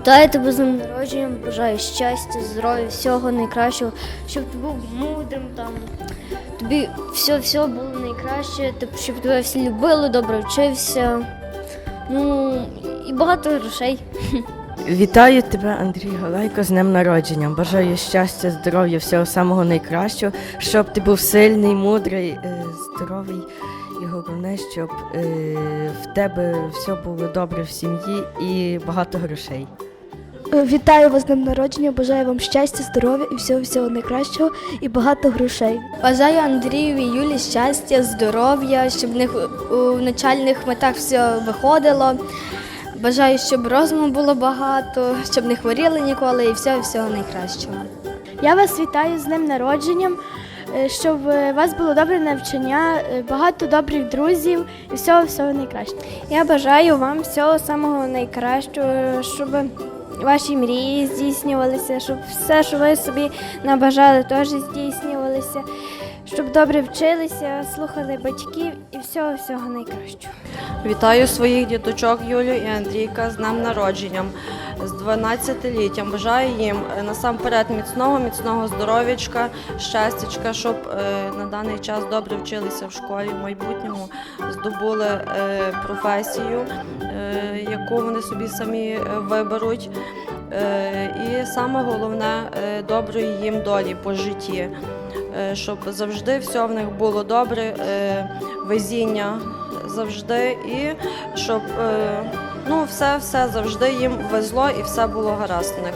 Вітаю тебе з днем народження, бажаю щастя, здоров'я, всього найкращого, щоб ти був мудрим там. Тобі все, все було найкраще, щоб тебе всі любили, добре вчився. Ну і багато грошей. Вітаю тебе, Андрій Галайко, з днем народження. Бажаю щастя, здоров'я, всього самого найкращого, щоб ти був сильний, мудрий, е, здоровий. І головне, щоб е, в тебе все було добре в сім'ї і багато грошей. Вітаю вас з днем народження, бажаю вам щастя, здоров'я і всього всього найкращого і багато грошей. Бажаю Андрію і Юлі щастя, здоров'я, щоб в них у начальних метах все виходило. Бажаю, щоб розуму було багато, щоб не хворіли ніколи і всього всього найкращого. Я вас вітаю з днем народженням, е, щоб у вас було добре навчання, е, багато добрих друзів і всього всього найкращого. Я бажаю вам всього самого найкращого, щоб ваші мрії здійснювалися, щоб все, що ви собі набажали, теж здійснювалося, щоб добре вчилися, слухали батьків і всього всього найкращого. Вітаю своїх діточок Юлю і Андрійка з днем народженням, з 12-літтям. Бажаю їм е, насамперед міцного, міцного здоров'ячка, щастячка, щоб е, на даний час добре вчилися в школі, в майбутньому здобули е, професію, яку вони собі самі виберуть. І саме головне доброї їм долі по житті, щоб завжди все в них було добре, е, везіння завжди, і щоб е, ну, все, все завжди їм везло і все було гаразд в них.